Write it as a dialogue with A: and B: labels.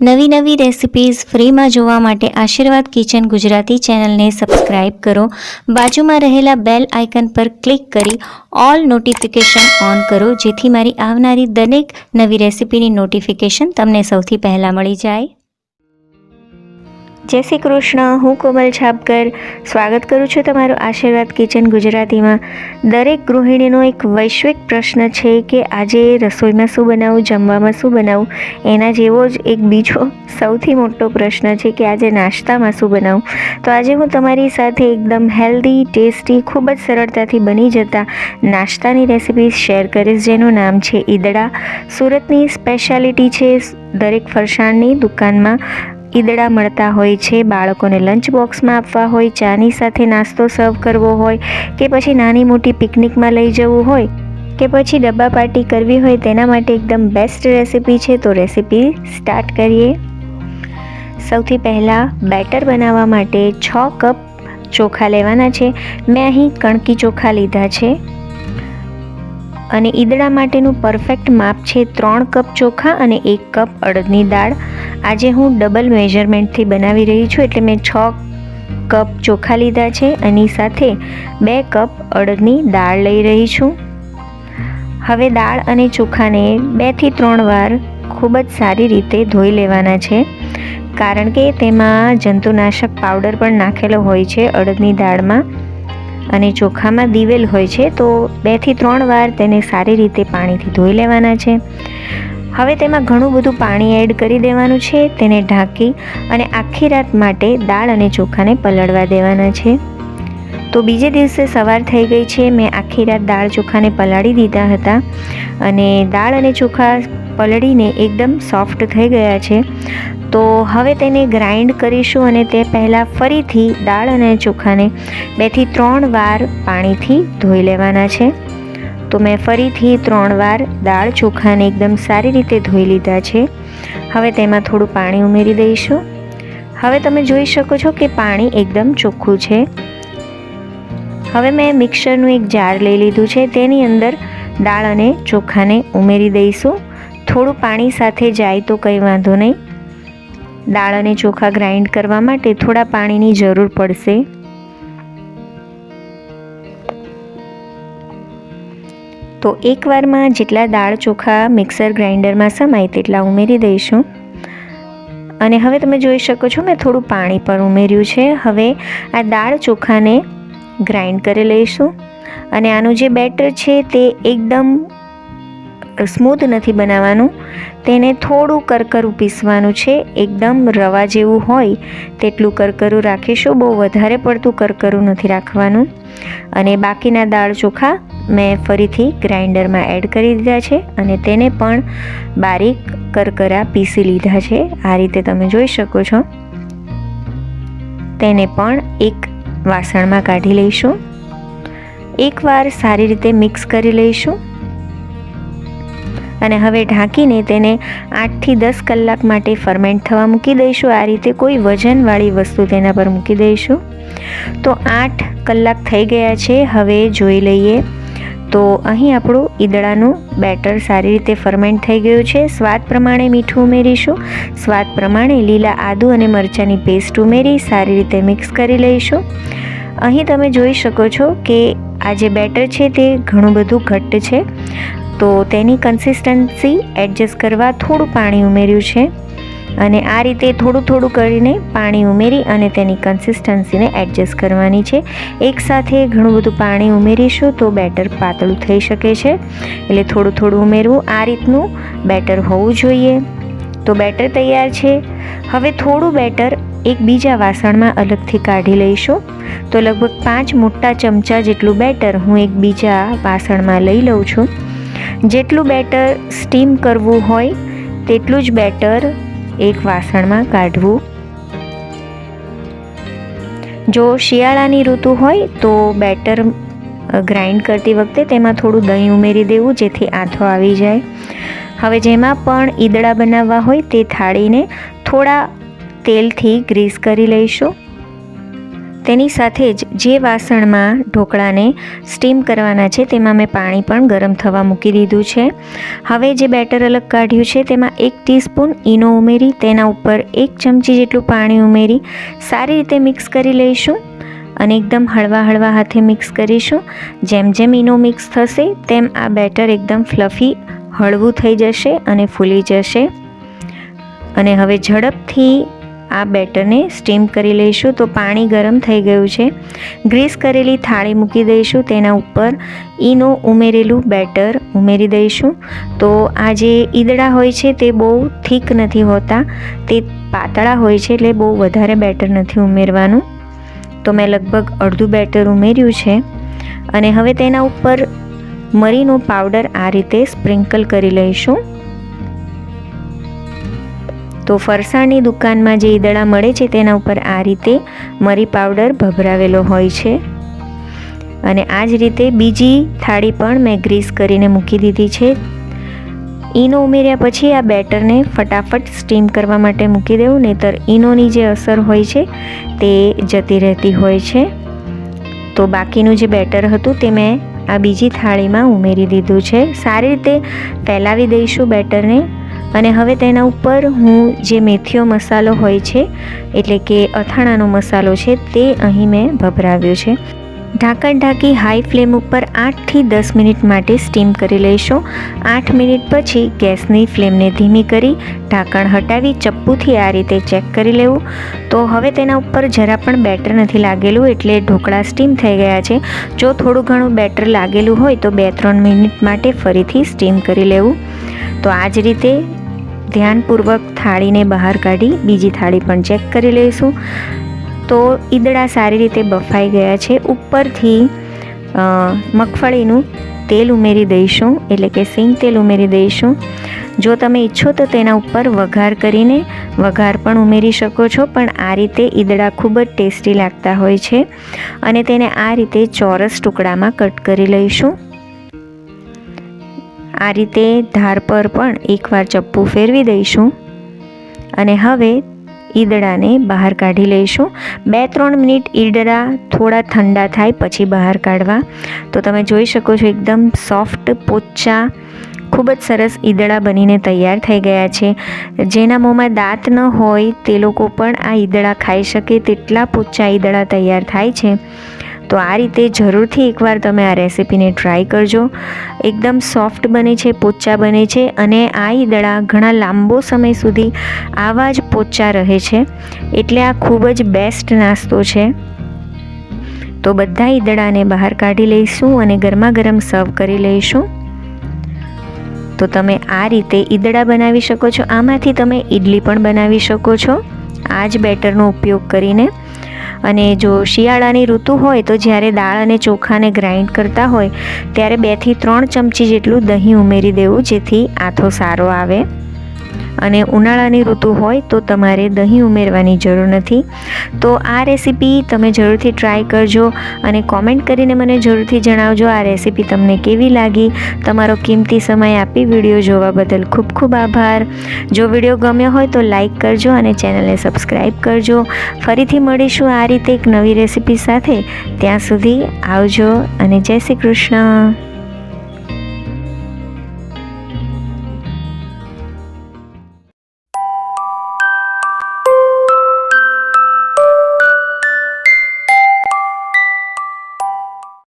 A: નવી નવી રેસિપીઝ ફ્રીમાં જોવા માટે આશીર્વાદ કિચન ગુજરાતી ચેનલને સબસ્ક્રાઇબ કરો. બાજુમાં રહેલા બેલ આઇકન પર ક્લિક કરી ઓલ નોટિફિકેશન ઓન કરો, જેથી મારી આવનારી દરેક નવી રેસિપીની નોટિફિકેશન તમને સૌથી પહેલાં મળી જાય. જય શ્રી કૃષ્ણ, હું કોમલ છાપકર. સ્વાગત કરું છું તમારું આશીર્વાદ કિચન ગુજરાતીમાં. દરેક ગૃહિણીનો એક વૈશ્વિક પ્રશ્ન છે કે આજે રસોઈમાં શું બનાવું, જમવામાં શું બનાવું? એના જેવો જ એક બીજો સૌથી મોટો પ્રશ્ન છે કે આજે નાસ્તામાં શું બનાવું? તો આજે હું તમારી સાથે એકદમ હેલ્ધી ટેસ્ટી ખૂબ જ સરળતાથી બની જતા નાસ્તાની રેસિપી શેર કરીશ, જેનું નામ છે ઈદડા. સુરતની સ્પેશિયાલિટી છે દરેક ફરસાણની દુકાનમાં ઈદડા મળતા હોય છે. બાળકોને લંચ બોક્સમાં આપવા હોય, ચાની સાથે નાસ્તો સર્વ કરવો હોય કે પછી નાની મોટી પિકનિકમાં લઈ જવું હોય કે પછી ડબ્બા પાર્ટી કરવી હોય તેના માટે એકદમ બેસ્ટ રેસિપી છે. તો રેસિપી સ્ટાર્ટ કરીએ. સૌથી પહેલાં બેટર બનાવવા માટે છ કપ ચોખા લેવાના છે. મેં અહીં કણકી ચોખા લીધા છે. અને ઈદડા માટેનું પરફેક્ટ માપ છે ત્રણ કપ ચોખા અને એક કપ અડદની દાળ. આજે હું ડબલ મેઝરમેન્ટથી બનાવી રહી છું એટલે મેં છ કપ ચોખા લીધા છે એની સાથે બે કપ અડદની દાળ લઈ રહી છું. હવે દાળ અને ચોખાને બેથી ત્રણ વાર ખૂબ જ સારી રીતે ધોઈ લેવાના છે, કારણ કે તેમાં જંતુનાશક પાવડર પણ નાખેલો હોય છે અડદની દાળમાં અને ચોખામાં દિવેલ હોય છે, તો બેથી ત્રણ વાર તેને સારી રીતે પાણીથી ધોઈ લેવાના છે. હવે તેમાં ઘણું બધું પાણી એડ કરી દેવાનું છે, તેને ઢાંકી અને આખી રાત માટે દાળ અને ચોખાને પલળવા દેવાના છે. તો બીજે દિવસે સવાર થઈ ગઈ છે, મેં આખી રાત દાળ ચોખાને પલાળી દીધા હતા અને દાળ અને ચોખા પલળીને એકદમ સોફ્ટ થઈ ગયા છે. તો હવે તેને ગ્રાઇન્ડ કરીશું અને તે પહેલાં ફરીથી દાળ અને ચોખાને બેથી ત્રણ વાર પાણીથી ધોઈ લેવાના છે. તો મેં ફરીથી ત્રણ વાર દાળ ચોખાને એકદમ સારી રીતે ધોઈ લીધા છે. હવે તેમાં થોડું પાણી ઉમેરી દઈશું. હવે તમે જોઈ શકો છો કે પાણી એકદમ ચોખ્ખું છે. હવે મેં મિક્સરનું એક જાર લઈ લીધું છે. તેની અંદર દાળ અને ચોખાને ઉમેરી દઈશું. થોડું પાણી સાથે જાય તો કંઈ વાંધો નહીં. દાળ અને ચોખા ગ્રાઇન્ડ કરવા માટે થોડા પાણીની જરૂર પડશે. તો એકવારમાં જેટલા દાળ ચોખા મિક્સર ગ્રાઇન્ડરમાં સમાય તેટલા ઉમેરી દઈશું. અને હવે તમે જોઈ શકો છો મેં થોડું પાણી પણ ઉમેર્યું છે. હવે આ દાળ ચોખાને ગ્રાઇન્ડ કરી લઈશું. અને આનું જે બેટર છે તે એકદમ સ્મૂથ નથી બનાવવાનું. તેને થોડું કરકરું પીસવાનું છે. એકદમ રવા જેવું હોય તેટલું કરકરું રાખીશું. બહુ વધારે પડતું કરકરું નથી રાખવાનું. અને બાકીના દાળ ચોખા મેં ફરીથી ગ્રાઇન્ડરમાં એડ કરી દીધા છે અને તેને પણ બારીક કરકરા પીસી લીધા છે. આ રીતે તમે જોઈ શકો છો. તેને પણ એક વાસણમાં કાઢી લઈશું. એકવાર સારી રીતે મિક્સ કરી લઈશું. અને હવે ઢાંકીને તેને આઠથી દસ કલાક માટે ફરમેન્ટ થવા મૂકી દઈશું. આ રીતે કોઈ વજનવાળી વસ્તુ તેના પર મૂકી દઈશું. તો આઠ કલાક થઈ ગયા છે. હવે જોઈ લઈએ તો અહીં આપણું ઈદળાનું બેટર સારી રીતે ફરમેન્ટ થઈ ગયું છે. સ્વાદ પ્રમાણે મીઠું ઉમેરીશું. સ્વાદ પ્રમાણે લીલા આદુ અને મરચાંની પેસ્ટ ઉમેરી સારી રીતે મિક્સ કરી લઈશું. અહીં તમે જોઈ શકો છો કે આ જે બેટર છે તે ઘણું બધું ઘટ્ટ છે. તો તેની કન્સિસ્ટન્સી એડજસ્ટ કરવા થોડું પાણી ઉમેર્યું છે. અને આ રીતે થોડું થોડું કરીને પાણી ઉમેરી અને તેની કન્સિસ્ટન્સીને એડજસ્ટ કરવાની છે. એકસાથે ઘણું બધું પાણી ઉમેરીશું તો બેટર પાતળું થઈ શકે છે. એટલે થોડું થોડું ઉમેરવું આ રીતનું બેટર હોવું જોઈએ. તો બેટર તૈયાર છે. હવે થોડું બેટર એક બીજા વાસણમાં અલગથી કાઢી લઈશું. તો લગભગ પાંચ મોટા ચમચા જેટલું બેટર હું એક બીજા વાસણમાં લઈ લઉં છું. જેટલું બેટર સ્ટીમ કરવું હોય, તેટલું જ બેટર એક વાસણમાં કાઢવું. જો શિયાળાની ઋતુ હોય તો બેટર ગ્રાઇન્ડ કરતી વખતે તેમાં થોડું દહીં ઉમેરી દેવું જેથી આથો આવી જાય. હવે જેમાં પણ ઈદળા બનાવવા હોય તે થાળીને થોડા તેલથી ગ્રીસ કરી લઈશું. તેની સાથે જ જે વાસણમાં ઢોકળાને સ્ટીમ કરવાના છે, તેમાં મેં પાણી પણ ગરમ થવા મૂકી દીધું છે. હવે જે બેટર અલગ કાઢ્યું છે, તેમાં એક ટીસ્પૂન ઈનો ઉમેરી, તેના ઉપર એક ચમચી જેટલું પાણી ઉમેરી, સારી રીતે મિક્સ કરી લઈશું અને એકદમ હળવા હળવા હાથે મિક્સ કરીશું. જેમ જેમ ઈનો મિક્સ થશે, તેમ આ બેટર એકદમ ફ્લફી, હળવું થઈ જશે અને ફૂલી જશે. અને હવે ઝડપથી આ બેટરને સ્ટીમ કરી લઈશું તો પાણી ગરમ થઈ ગયું છે. ગ્રીસ કરેલી થાળી મૂકી દઈશું, તેના ઉપર ઈનો ઉમેરેલું બેટર ઉમેરી દઈશું. તો આ જે ઈદડા હોય છે તે બહુ થીક નથી હોતા, તે પાતળા હોય છે એટલે બહુ વધારે બેટર નથી ઉમેરવાનું. તો મેં લગભગ અડધું બેટર ઉમેર્યું છે. અને હવે તેના ઉપર મરીનો પાવડર આ રીતે સ્પ્રિંકલ કરી લઈશું. તો ફરસાણની દુકાનમાં જે ઈદળા મળે છે તેના ઉપર આ રીતે મરી પાવડર ભભરાવેલો હોય છે. અને આ જ રીતે બીજી થાળી પણ મેં ગ્રીસ કરીને મૂકી દીધી છે. ઈનો ઉમેર્યા પછી આ બેટરને ફટાફટ સ્ટીમ કરવા માટે મૂકી દેવું, નહીતર ઈનોની જે અસર હોય છે તે જતી રહેતી હોય છે. તો બાકીનું જે બેટર હતું તે મેં આ બીજી થાળીમાં ઉમેરી દીધું છે. સારી રીતે ફેલાવી દઈશું બેટરને. અને હવે તેના ઉપર હું જે મેથીઓ મસાલો હોય છે, એટલે કે અથાણાનો મસાલો છે, તે અહીં મેં ભભરાવ્યો છે. ઢાંકણ ઢાંકી હાઈ ફ્લેમ ઉપર આઠથી દસ મિનિટ માટે સ્ટીમ કરી લઈશું. આઠ મિનિટ પછી ગેસની ફ્લેમને ધીમી કરી ઢાંકણ હટાવી ચપ્પુથી આ રીતે ચેક કરી લેવું. તો હવે તેના ઉપર જરા પણ બેટર નથી લાગેલું, એટલે ઢોકળા સ્ટીમ થઈ ગયા છે. જો થોડું ઘણું બેટર લાગેલું હોય તો બે ત્રણ મિનિટ માટે ફરીથી સ્ટીમ કરી લેવું. તો આ જ રીતે ધ્યાનપૂર્વક થાળીને બહાર કાઢી બીજી થાળી પણ ચેક કરી લઈશું. તો ઈદડા સારી રીતે બફાઈ ગયા છે. ઉપરથી મગફળીનું તેલ ઉમેરી દઈશું, એટલે કે સિંગ તેલ ઉમેરી દઈશું. જો તમે ઈચ્છો તો તેના ઉપર વઘાર કરીને વઘાર પણ ઉમેરી શકો છો, પણ આ રીતે ઈદડા ખૂબ જ ટેસ્ટી લાગતા હોય છે. અને તેને આ રીતે ચોરસ ટુકડામાં કટ કરી લઈશું. આ રીતે ધાર પર પણ એકવાર ચપ્પુ ફેરવી દઈશું અને હવે ઈદડાને બહાર કાઢી લઈશું. બે ત્રણ મિનિટ ઈદડા થોડા ઠંડા થાય પછી બહાર કાઢવા. તો તમે જોઈ શકો છો એકદમ સોફ્ટ પોચા ખૂબ જ સરસ ઈદડા બનીને તૈયાર થઈ ગયા છે. જેના મોંમાં દાંત ન હોય તે લોકો પણ આ ઈદડા ખાઈ શકે તેટલા પોચા ઈદડા તૈયાર થાય છે. તો આ રીતે જરૂરથી એકવાર તમે આ રેસીપીને ટ્રાય કરજો. એકદમ સોફ્ટ બને છે પોચા બને છે અને આ ઈદડા ઘણા લાંબો સમય સુધી આવા જ પોચા રહે છે. એટલે આ ખૂબ જ બેસ્ટ નાસ્તો છે. તો બધા ઈદડાને બહાર કાઢી લઈશું અને ગરમા ગરમ સર્વ કરી લઈશું. તો તમે આ રીતે ઈદડા બનાવી શકો છો. આમાંથી તમે ઈડલી પણ બનાવી શકો છો. આ જ બેટરનો ઉપયોગ કરીને. અને જો શિયાળાની ઋતુ હોય તો જ્યારે દાળ અને ચોખાને ગ્રાઇન્ડ કરતા હોય, ત્યારે બેથી ત્રણ ચમચી જેટલું દહીં ઉમેરી દેવું જેથી આથો સારો આવે. અને ઉનાળાની ઋતુ હોય તો તમારે દહીં ઉમેરવાની જરૂર નથી. તો આ રેસીપી તમે જરૂરથી ટ્રાય કરજો અને કોમેન્ટ કરીને મને જરૂરથી જણાવજો આ રેસીપી તમને કેવી લાગી. તમારો કિંમતી સમય આપી વીડિયો જોવા બદલ ખૂબ ખૂબ આભાર. જો વીડિયો ગમ્યો હોય તો લાઈક કરજો અને ચેનલને સબસ્ક્રાઈબ કરજો. ફરીથી મળીશું આ રીતે એક નવી રેસીપી સાથે. ત્યાં સુધી આવજો અને જય શ્રી કૃષ્ણ.